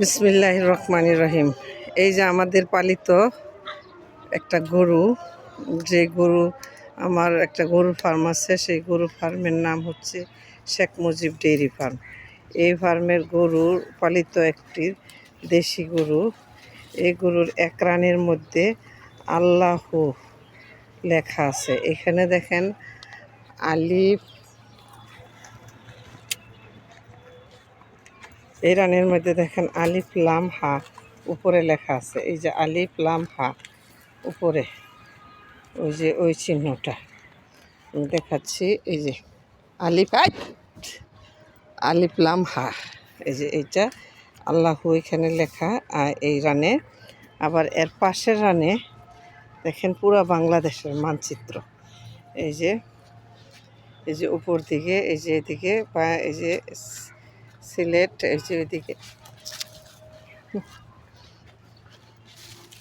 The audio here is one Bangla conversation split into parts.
বিসমিল্লাহ রহমান রহিম। এই যে আমাদের পালিত একটা গরু, যে গরু, আমার একটা গরু ফার্ম আছে, সেই গরু ফার্মের নাম হচ্ছে শেখ মুজিব ডেইরি ফার্ম। এই ফার্মের গরুর পালিত একটি দেশি গরু। এই গরুর এক রানের মধ্যে আল্লাহ লেখা আছে। এখানে দেখেন আলিফ এই রানের মধ্যে দেখেন আলিফ লাম হা, উপরে লেখা আছে। এই যে আলিফ লাম হা, উপরে। ওই যে ওই চিহ্নটা। দেখাচ্ছি, এই যে আলিফ, আই! আলিফ লাম হা। এই যে এইটা আল্লাহু এখানে লেখা আর এই রানে। আবার এর পাশের রানে দেখেন পুরো বাংলাদেশের মানচিত্র। এই যে এই যে উপর দিকে, এই যে এদিকে, বা এই যে সিলেট, এই যে ওইদিকে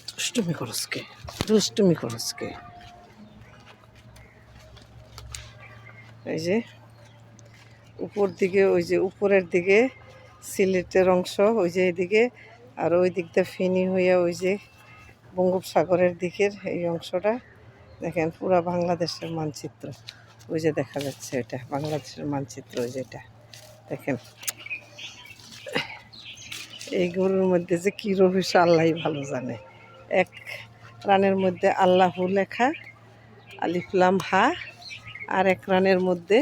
দুষ্টুমি করসকে দুষ্টুমি করসকে এই যে উপর দিকে, ওই যে উপরের দিকে সিলেটের অংশ, ওই যে এদিকে, আর ওই দিকটা ফেনি হইয়া ওই যে বঙ্গোপসাগরের দিকের এই অংশটা। দেখেন, পুরা বাংলাদেশের মানচিত্র। ওই যে দেখা যাচ্ছে এটা, বাংলাদেশের মানচিত্র ওই যেটা দেখেন। এই গরুর মধ্যে যে কী রহস্য আল্লাহ ভালো জানে। এক রানের মধ্যে আল্লাহু লেখা আলিফলাম হা, আর এক রানের মধ্যে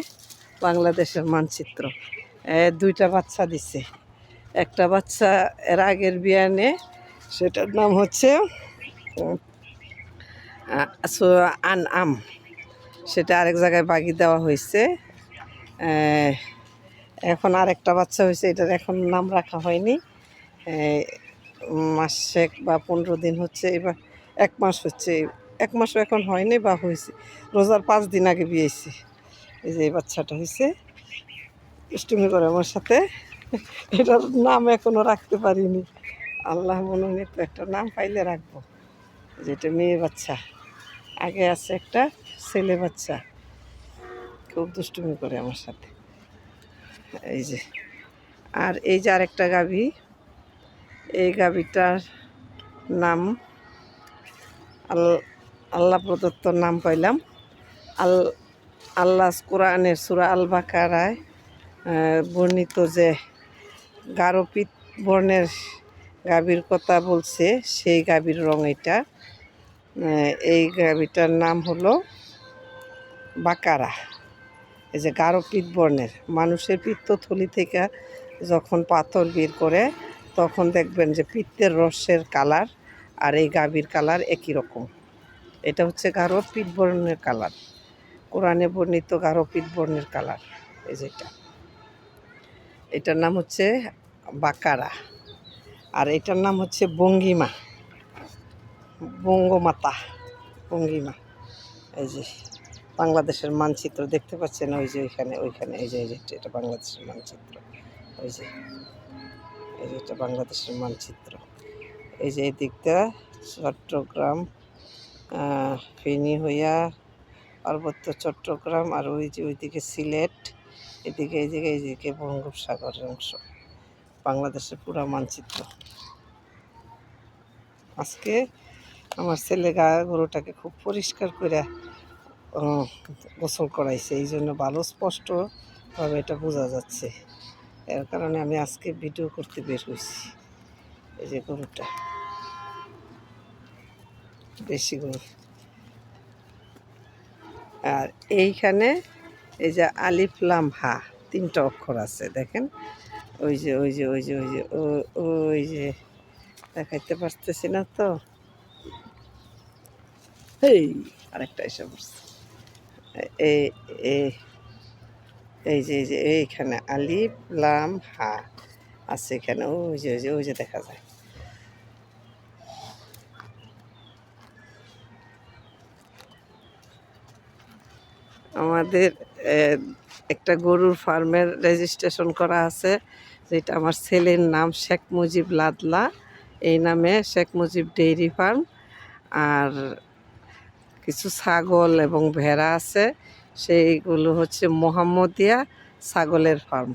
বাংলাদেশের মানচিত্র। দুইটা বাচ্চা দিছে। একটা বাচ্চা এর আগের বিয়ানে, সেটার নাম হচ্ছে আন আম। সেটা আরেক জায়গায় বাগি দেওয়া হয়েছে। এখন আরেকটা বাচ্চা হয়েছে, এটার এখন নাম রাখা হয়নি। মাসেক বা পনেরো দিন হচ্ছে, এবার এক মাস হচ্ছে, এক মাসও এখন হয়নি বা হয়েছে। রোজার পাঁচ দিন আগে বিয়েছি। এই যে এই বাচ্চাটা হয়েছে। দুষ্টুমি করে আমার সাথে। এটার নাম এখনও রাখতে পারিনি। আল্লাহ মনোনীত একটা নাম পাইলে রাখব। যেটা মেয়ে বাচ্চা। আগে আছে একটা ছেলে বাচ্চা। খুব দুষ্টুমি করে আমার সাথে। এই যে। আর এই যে আরেকটা গাভী। এই গাভীটার নাম আল আল্লাহ প্রদত্ত নাম পাইলাম। আল আল্লাহ কোরআনের সুরা আল বাকারায় বর্ণিত যে গারোপিত বর্ণের গাভীর কথা বলছে, সেই গাভীর রং এটা। এই গাভীটার নাম হলো বাকারা। এই যে গারোপিত বর্ণের, মানুষের পিত্তথলি থেকে যখন পাথর বের করে তখন দেখবেন যে পিত্তের রসের কালার আর এই গাভীর কালার একই রকম। এটা হচ্ছে গাঢ় পিত বর্ণের কালার। কোরআনে বর্ণিত গাঢ় পিত বর্ণের কালার, এই যেটা এটার নাম হচ্ছে বাকারা আর এটার নাম হচ্ছে বঙ্গিমা, বঙ্গমাতা, বঙ্গিমা। এই যে বাংলাদেশের মানচিত্র দেখতে পাচ্ছেন ওই যে ওইখানে ওইখানে এই যে এটা বাংলাদেশের মানচিত্র। ওই যে এই যে এটা বাংলাদেশের মানচিত্র। এই যে এই দিকটা, চট্টগ্রাম ফেনী হইয়া পার্বত্য চট্টগ্রাম আর ওই যে ওইদিকে সিলেট, এদিকে এইদিকে এইদিকে বঙ্গোপসাগরের অংশ। বাংলাদেশের পুরা মানচিত্র। আজকে আমার ছেলে গা গরুটাকে খুব পরিষ্কার করে গোসল করাইছে। এই জন্য ভালো স্পষ্টভাবে এটা বোঝা যাচ্ছে। এর কারণে আমি আজকে ভিডিও করতে বের হয়েছি। এই যে গরুটা। দেশি গরু। আর এইখানে এই যে আলিফ লাম হা, তিনটা অক্ষর আছে, দেখেন? ওই যে ওই যে ওই যে ওই যে ওই যে, দেখাইতে পারতেছি না তো? এই আরেকটা এসে পড়ছে। এই এই যে এই যে, এইখানে আলিফ, লাম, হা আছে এখানে। ওই যে ওই যে ওই যে দেখা যায়। আমাদের একটা গরুর ফার্মের রেজিস্ট্রেশন করা আছে, যেটা আমার ছেলের নাম শেখ মুজিব লাদলা। এই নামে শেখ মুজিব ডেইরি ফার্ম। আর কিছু ছাগল এবং ভেড়া আছে। সেইগুলো হচ্ছে মোহাম্মদিয়া ছাগলের ফার্ম।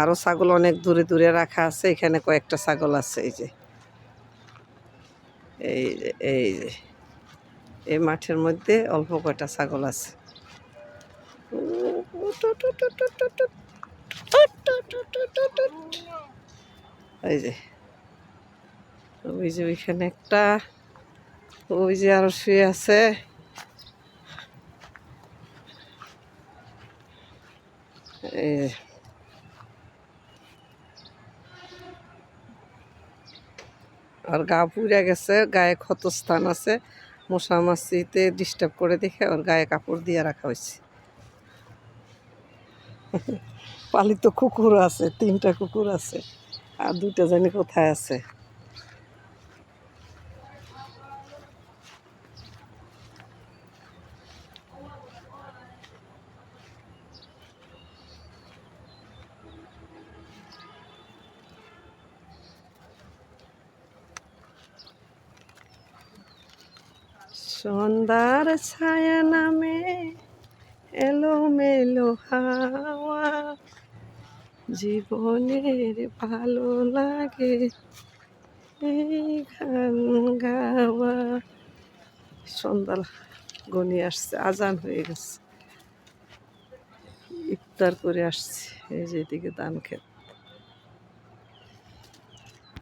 আরও ছাগল অনেক দূরে দূরে রাখা আছে, এখানে কয়েকটা ছাগল আছে, এই যে। এই যে এই যে। এই মাঠের মধ্যে অল্প কয়টা ছাগল আছে। এই যে। ওই যে ওইখানে একটা, ওই যে আরও শুয়ে আছে। আর গা পুড়ে গেছে, গায়ে ক্ষতস্থান আছে। মশা মাছিতে ডিস্টার্ব করে দেখে ওর গায়ে কাপড় দিয়ে রাখা হয়েছে। পালিত কুকুর আছে, তিনটা কুকুর আছে। আর দুইটা জানি কোথায় আছে। সন্ধ্যার ছায়া নামে এলো মেলো হাওয়া। জীবনের ভালো লাগে এই গান গাওয়া। সন্ধ্যা গনি আসছে, আজান হয়ে গেছে। ইফতার করে আসছে, এই যে এদিকে ধান ক্ষেত